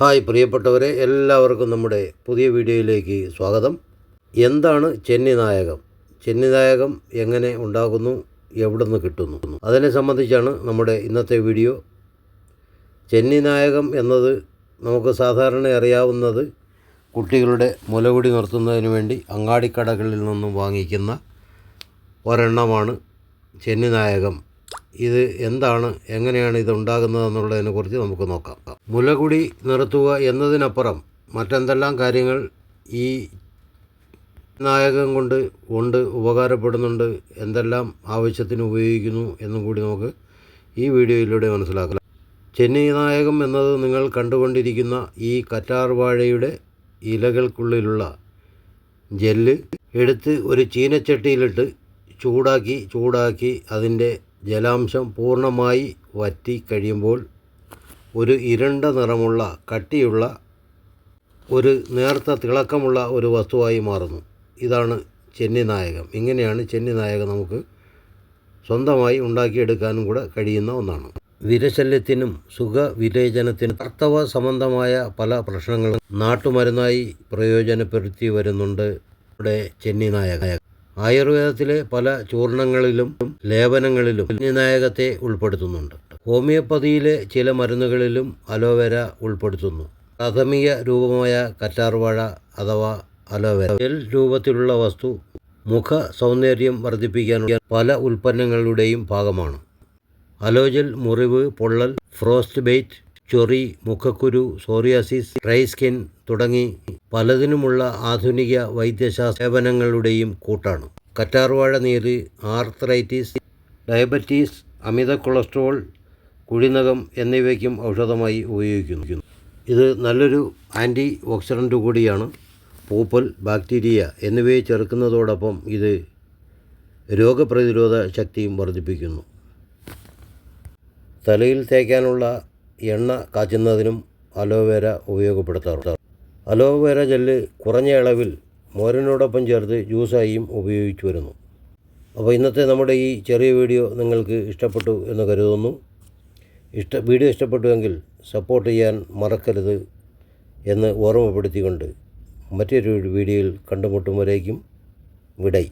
Hi പ്രിയപ്പെട്ടവരെ എല്ലാവർക്കും നമ്മുടെ പുതിയ വീഡിയോയിലേക്ക് സ്വാഗതം. എന്താണ് ചെന്നി നായകം ചെന്നി നായകം എങ്ങനെ ഉണ്ടാകുന്നു? എവിടെ നിന്ന് കിട്ടുന്നു? അതിനെ സംബന്ധിച്ചാണ് നമ്മുടെ ഇന്നത്തെ വീഡിയോ. ചെന്നി നായകം എന്നത് നമുക്ക് സാധാരണ അറിയാവുന്നത് കുട്ടികളുടെ മുലകുടി നിർത്തുന്നതിന് വേണ്ടി അങ്ങാടിക്കടകളിൽ നിന്നും വാങ്ങിക്കുന്ന ഒരെണ്ണമാണ് ചെന്നി നായകം ഇത് എന്താണ്? എങ്ങനെയാണ് ഇത് ഉണ്ടാകുന്നതെന്നുള്ളതിനെക്കുറിച്ച് നമുക്ക് നോക്കാം. മുലകുടി നിർത്തുക എന്നതിനപ്പുറം മറ്റെന്തെല്ലാം കാര്യങ്ങൾ ഈ നായകം കൊണ്ട് കൊണ്ട് ഉപകാരപ്പെടുന്നുണ്ട് എന്തെല്ലാം ആവശ്യത്തിന് ഉപയോഗിക്കുന്നു എന്നും കൂടി നമുക്ക് ഈ വീഡിയോയിലൂടെ മനസ്സിലാക്കാം. ചെന്നൈ നായകം എന്നത് നിങ്ങൾ കണ്ടുകൊണ്ടിരിക്കുന്ന ഈ കറ്റാർ വാഴയുടെ ഇലകൾക്കുള്ളിലുള്ള ജെല്ല് എടുത്ത് ഒരു ചീനച്ചട്ടിയിലിട്ട് ചൂടാക്കി ചൂടാക്കി അതിന്റെ ജലാംശം പൂർണമായി വറ്റി കഴിയുമ്പോൾ ഒരു ഇരുണ്ട നിറമുള്ള കട്ടിയുള്ള ഒരു നേർത്ത തിളക്കമുള്ള ഒരു വസ്തുവായി മാറുന്നു. ഇതാണ് ചെന്നി നായകം ഇങ്ങനെയാണ് ചെന്നി നായകം നമുക്ക് സ്വന്തമായി ഉണ്ടാക്കിയെടുക്കാനും കൂടെ കഴിയുന്ന ഒന്നാണ്. വിരശല്യത്തിനും സുഖവിരേചനത്തിനും കർത്തവ സംബന്ധമായ പല പ്രശ്നങ്ങളും നാട്ടുമരുന്നായി പ്രയോജനപ്പെടുത്തി വരുന്നുണ്ട് ഇവിടെ ചെന്നി നായക ആയുർവേദത്തിലെ പല ചൂർണങ്ങളിലും ലേപനങ്ങളിലും ചെന്നി നായകത്തെ ഉൾപ്പെടുത്തുന്നുണ്ട്. ഹോമിയോപ്പതിയിലെ ചില മരുന്നുകളിലും അലോവേര ഉൾപ്പെടുത്തുന്നു. പ്രാഥമിക രൂപമായ കറ്റാർവാഴ അഥവാ അലോവേര. ജെൽ രൂപത്തിലുള്ള വസ്തു മുഖ സൗന്ദര്യം വർദ്ധിപ്പിക്കാൻ പല ഉൽപ്പന്നങ്ങളുടെയും ഭാഗമാണ്. അലോജൽ മുറിവ് പൊള്ളൽ ഫ്രോസ്റ്റ് ബെയ്റ്റ് ചൊറി മുഖക്കുരു സോറിയാസിസ് ഡ്രൈ സ്കിൻ തുടങ്ങി പലതിനുമുള്ള ആധുനിക വൈദ്യശാസ്ത്ര സേവനങ്ങളുടെയും കൂട്ടാണ്. കറ്റാർവാഴ നീര് ആർത്രൈറ്റിസ് ഡയബറ്റീസ് അമിത കൊളസ്ട്രോൾ കുഴിനകം എന്നിവയ്ക്കും ഔഷധമായി ഉപയോഗിക്കുന്നു. ഇത് നല്ലൊരു ആന്റി ഓക്സിഡന്റ് കൂടിയാണ്. പൂപ്പൽ ബാക്ടീരിയ എന്നിവയെ ചെറുക്കുന്നതോടൊപ്പം ഇത് രോഗപ്രതിരോധ ശക്തിയും വർദ്ധിപ്പിക്കുന്നു. തലയിൽ തേക്കാനുള്ള എണ്ണ കാച്ചുന്നതിനും അലോവേര ഉപയോഗപ്പെടുത്താറുണ്ട്. അലോവേര ജെല്ല് കുറഞ്ഞ അളവിൽ മോരനോടൊപ്പം ചേർത്ത് ജ്യൂസായും ഉപയോഗിച്ചു വരുന്നു അപ്പോൾ ഇന്നത്തെ നമ്മുടെ ഈ ചെറിയ വീഡിയോ നിങ്ങൾക്ക് ഇഷ്ടപ്പെട്ടു എന്ന് കരുതുന്നു. ഇഷ്ട വീഡിയോ ഇഷ്ടപ്പെട്ടുവെങ്കിൽ സപ്പോർട്ട് ചെയ്യാൻ മറക്കരുത് എന്ന് ഓർമ്മപ്പെടുത്തിക്കൊണ്ട് മറ്റൊരു വീഡിയോയിൽ കണ്ടുമുട്ടും വരേക്കും വിടൈ.